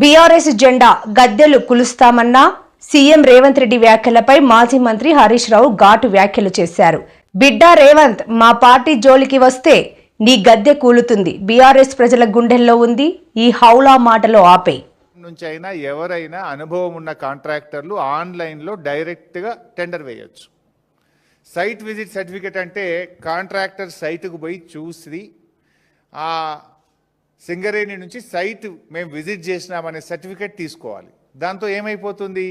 BRS జెండా గద్దెలు కులుస్తామన్నా సీఎం రేవంత్ రెడ్డి వ్యాఖ్యలపై మాజీ మంత్రి హరీష్ రావు ఘాటు వ్యాఖ్యలు చేశారు. బిడ్డా రేవంత్ మా పార్టీ జోలికి వస్తే నీ గద్దె కూలుతుంది. బీఆర్ఎస్ ప్రజల గుండెల్లో ఉంది. ఈ హౌలా మాటలో ఆపే. నుంచి అయినా ఎవరైనా అనుభవం ఉన్న కాంట్రాక్టర్లు ఆన్లైన్లో డైరెక్ట్గా టెండర్ వేయొచ్చు. సైట్ విజిట్ సర్టిఫికేట్ అంటే కాంట్రాక్టర్ సైట్కు పోయి చూసి సింగరేణి నుంచి సైట్ మేము విజిట్ చేసినామనే సర్టిఫికేట్ తీసుకోవాలి. దాంతో ఏమైపోతుంది?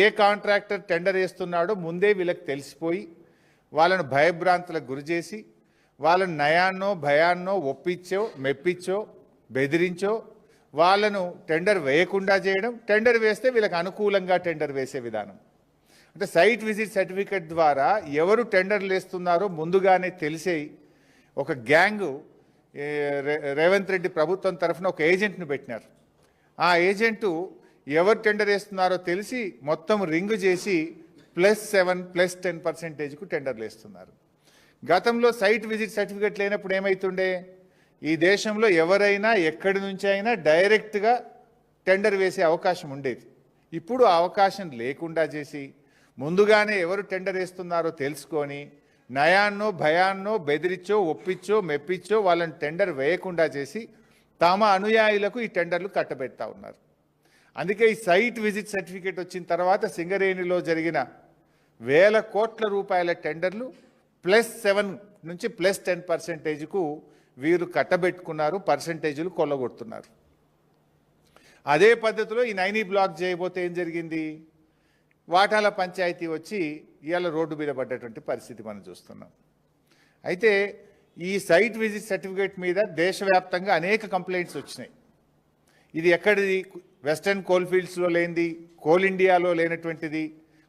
ఏ కాంట్రాక్టర్ టెండర్ వేస్తున్నాడో ముందే వీళ్ళకి తెలిసిపోయి వాళ్ళను భయభ్రాంతులకు గురి చేసి వాళ్ళను నయాన్నో భయాన్నో ఒప్పించో మెప్పించో బెదిరించో వాళ్ళను టెండర్ వేయకుండా చేయడం టెండర్ వేస్తే వీళ్ళకి అనుకూలంగా టెండర్ వేసే విధానం. అంటే సైట్ విజిట్ సర్టిఫికెట్ ద్వారా ఎవరు టెండర్లు వేస్తున్నారో ముందుగానే తెలిసే ఒక గ్యాంగు రేవంత్ రెడ్డి ప్రభుత్వం తరఫున ఒక ఏజెంట్ను పెట్టినారు. ఆ ఏజెంటు ఎవరు టెండర్ వేస్తున్నారో తెలిసి మొత్తం రింగ్ చేసి ప్లస్ సెవెన్ ప్లస్ టెన్ పర్సెంటేజ్కు టెండర్లు వేస్తున్నారు. గతంలో సైట్ విజిట్ సర్టిఫికెట్ లేనప్పుడు ఏమవుతుండే ఈ దేశంలో ఎవరైనా ఎక్కడి నుంచి అయినా డైరెక్ట్గా టెండర్ వేసే అవకాశం ఉండేది. ఇప్పుడు అవకాశం లేకుండా చేసి ముందుగానే ఎవరు టెండర్ వేస్తున్నారో తెలుసుకొని నయాన్నో భయాన్నో బెదిరించో ఒప్పించో మెప్పించో వాళ్ళని టెండర్ వేయకుండా చేసి తమ అనుయాయులకు ఈ టెండర్లు కట్టబెడతా ఉన్నారు. అందుకే ఈ సైట్ విజిట్ సర్టిఫికేట్ వచ్చిన తర్వాత సింగరేణిలో జరిగిన వేల కోట్ల రూపాయల టెండర్లు ప్లస్ సెవెన్ నుంచి ప్లస్ టెన్ పర్సెంటేజ్కు వీరు కట్టబెట్టుకున్నారు పర్సెంటేజీలు కొల్లగొడుతున్నారు. అదే పద్ధతిలో ఈ నైనీ బ్లాక్ చేయబోతే ఏం జరిగింది? వాటాల పంచాయతీ వచ్చి ఇవాళ రోడ్డు మీద పడ్డటువంటి పరిస్థితి మనం చూస్తున్నాం. అయితే ఈ సైట్ విజిట్ సర్టిఫికేట్ మీద దేశవ్యాప్తంగా అనేక కంప్లైంట్స్ వచ్చినాయి. ఇది ఎక్కడిది? వెస్టర్న్ కోల్ ఫీల్డ్స్లో లేనిది కోల్ ఇండియాలో లేనటువంటిది.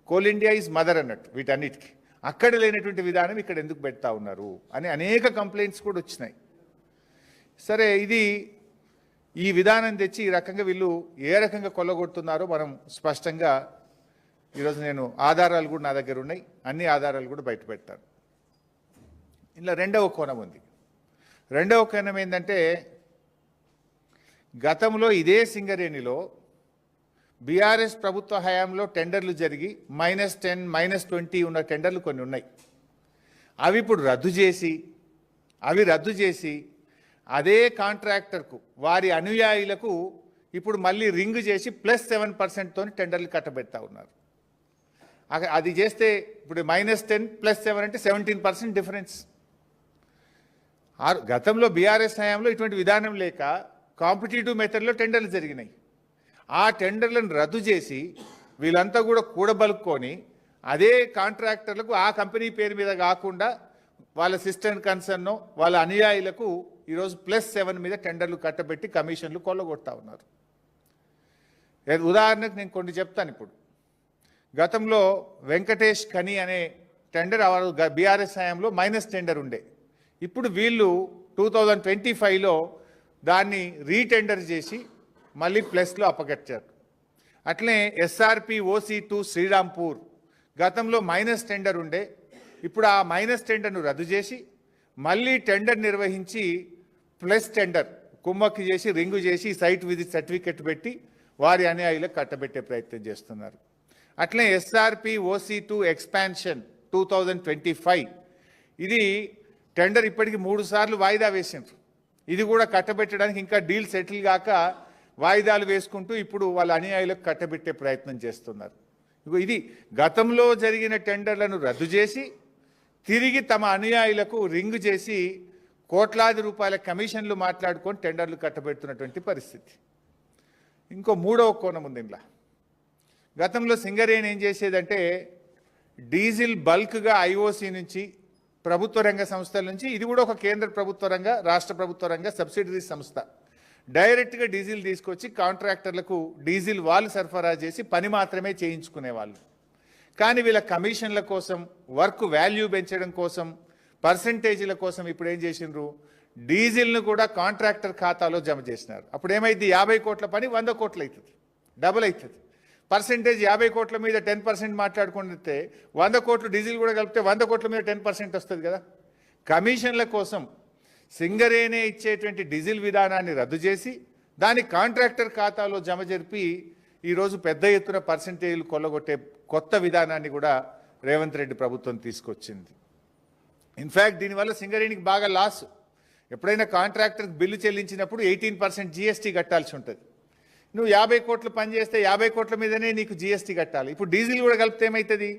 కోల్ ఇండియా ఈజ్ మదర్ అన్నట్టు వీటన్నిటికీ. అక్కడ లేనటువంటి విధానం ఇక్కడ ఎందుకు పెడతా ఉన్నారు అని అనేక కంప్లైంట్స్ కూడా వచ్చినాయి. సరే ఇది ఈ విధానం తెచ్చి ఈ రకంగా వీళ్ళు ఏ రకంగా కొల్లగొడుతున్నారో మనం స్పష్టంగా ఈరోజు నేను ఆధారాలు కూడా నా దగ్గర ఉన్నాయి. అన్ని ఆధారాలు కూడా బయట పెడతాను. ఇలా రెండవ కోణం ఉంది. రెండవ కోణం ఏంటంటే గతంలో ఇదే సింగరేణిలో బీఆర్ఎస్ ప్రభుత్వ హయాంలో టెండర్లు జరిగి మైనస్ టెన్ మైనస్ ట్వంటీ ఉన్న టెండర్లు కొన్ని ఉన్నాయి. అవి ఇప్పుడు రద్దు చేసి అవి రద్దు చేసి అదే కాంట్రాక్టర్కు వారి అనుయాయులకు ఇప్పుడు మళ్ళీ రింగ్ చేసి ప్లస్ సెవెన్ పర్సెంట్తో టెండర్లు కట్టబెడతా ఉన్నారు. అది చేస్తే ఇప్పుడు మైనస్ టెన్ ప్లస్ సెవెన్ అంటే సెవెంటీన్ పర్సెంట్ డిఫరెన్స్ ఆరు గతంలో బీఆర్ఎస్ హయాంలో ఇటువంటి విధానం లేక కాంపిటేటివ్ మెథడ్లో టెండర్లు జరిగినాయి. ఆ టెండర్లను రద్దు చేసి వీళ్ళంతా కూడా కూడబలుక్కొని అదే కాంట్రాక్టర్లకు ఆ కంపెనీ పేరు మీద కాకుండా వాళ్ళ సిస్టమ్ కన్సర్న్ వాళ్ళ అనుయాయులకు ఈరోజు ప్లస్ సెవెన్ మీద టెండర్లు కట్టబెట్టి కమిషన్లు కొల్లగొడతా ఉన్నారు. ఉదాహరణకు నేను కొన్ని చెప్తాను ఇప్పుడు. గతంలో వెంకటేష్ కని అనే టెండర్ బీఆర్ఎస్ హయాంలో మైనస్ టెండర్ ఉండే. ఇప్పుడు వీళ్ళు టూ థౌజండ్ ట్వంటీ ఫైవ్లో దాన్ని రీటెండర్ చేసి మళ్ళీ ప్లస్లో అప్పగట్టారు. అట్లనే ఎస్ఆర్పి ఓసీ టూ శ్రీరాంపూర్ గతంలో మైనస్ టెండర్ ఉండే. ఇప్పుడు ఆ మైనస్ టెండర్ను రద్దు చేసి మళ్ళీ టెండర్ నిర్వహించి ప్లస్ టెండర్ కుమ్మక్కి చేసి రింగు చేసి సైట్ విజిట్ సర్టిఫికెట్ పెట్టి వారి అనుయాయులకు కట్టబెట్టే ప్రయత్నం చేస్తున్నారు. అట్లే SRP OC two expansion two thousand twenty five ఇది టెండర్ ఇప్పటికి మూడు సార్లు వాయిదా వేసిండ్రు. ఇది కూడా కట్టబెట్టడానికి ఇంకా డీల్ సెటిల్ కాక వాయిదాలు వేసుకుంటూ ఇప్పుడు వాళ్ళ అనుయాయులకు కట్టబెట్టే ప్రయత్నం చేస్తున్నారు. ఇది గతంలో జరిగిన టెండర్లను రద్దు చేసి తిరిగి తమ అనుయాయులకు రింగ్ చేసి కోట్లాది రూపాయల కమిషన్లు మాట్లాడుకొని టెండర్లు కట్టబెడుతున్నటువంటి పరిస్థితి. ఇంకో మూడవ కోణం ఉంది ఇంట్లో గతంలో సింగరేణి ఏం చేసేదంటే డీజిల్ బల్క్గా ఐఓసీ నుంచి ప్రభుత్వ రంగ సంస్థల నుంచి ఇది కూడా ఒక కేంద్ర ప్రభుత్వ రంగ రాష్ట్ర ప్రభుత్వ రంగ సబ్సిడరీ సంస్థ. డైరెక్ట్గా డీజిల్ తీసుకొచ్చి కాంట్రాక్టర్లకు డీజిల్ వాళ్ళు సరఫరా చేసి పని మాత్రమే చేయించుకునేవాళ్ళు. కానీ వీళ్ళ కమిషన్ల కోసం వర్క్ వాల్యూ పెంచడం కోసం పర్సంటేజీల కోసం ఇప్పుడు ఏం చేసిండ్రు? డీజిల్ను కూడా కాంట్రాక్టర్ ఖాతాలో జమ చేసినారు. అప్పుడు ఏమైంది యాభై కోట్ల పని వంద కోట్లు అవుతుంది డబుల్ అవుతుంది పర్సెంటేజ్ యాభై కోట్ల మీద టెన్ పర్సెంట్ మాట్లాడుకుంటే వంద కోట్లు డీజిల్ కూడా కలిపితే వంద కోట్ల మీద టెన్ పర్సెంట్ వస్తుంది కదా. కమిషన్ల కోసం సింగరేనే ఇచ్చేటువంటి డీజిల్ విధానాన్ని రద్దు చేసి దాని కాంట్రాక్టర్ ఖాతాలో జమ జరిపి ఈరోజు పెద్ద ఎత్తున పర్సంటేజీలు కొల్లగొట్టే కొత్త విధానాన్ని కూడా రేవంత్ రెడ్డి ప్రభుత్వం తీసుకొచ్చింది. ఇన్ఫ్యాక్ట్ దీనివల్ల సింగరేణికి బాగా లాస్ ఎప్పుడైనా కాంట్రాక్టర్కి బిల్లు చెల్లించినప్పుడు ఎయిటీన్ పర్సెంట్ జీఎస్టీ కట్టాల్సి ఉంటుంది. నువ్వు యాభై కోట్లు పని చేస్తే యాభై కోట్ల మీదనే నీకు జీఎస్టీ కట్టాలి. ఇప్పుడు డీజిల్ కూడా కలిపితే ఏమవుతుంది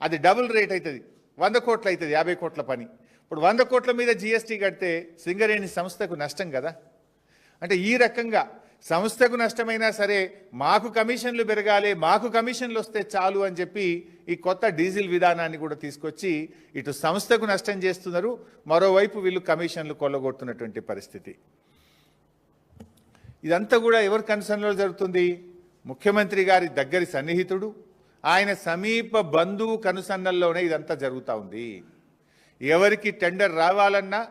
అది డబుల్ రేట్ అవుతుంది వంద కోట్లు అవుతుంది యాభై కోట్ల పని. ఇప్పుడు వంద కోట్ల మీద జీఎస్టీ కడితే సింగరేణి సంస్థకు నష్టం కదా? అంటే ఈ రకంగా సంస్థకు నష్టమైనా సరే మాకు కమిషన్లు పెరగాలి మాకు కమిషన్లు వస్తే చాలు అని చెప్పి ఈ కొత్త డీజిల్ విధానాన్ని కూడా తీసుకొచ్చి ఇటు సంస్థకు నష్టం చేస్తున్నారు. మరోవైపు వీళ్ళు కమిషన్లు కొల్లగొడుతున్నటువంటి పరిస్థితి. ఇదంతా కూడా ఎవరి కన్సర్న్లో జరుగుతుంది? ముఖ్యమంత్రి గారి దగ్గరి సన్నిహితుడు. ఆయన సమీప బంధువు కనుసన్నల్లోనే ఇదంతా జరుగుతూ ఉంది. ఎవరికి టెండర్ రావాలన్నా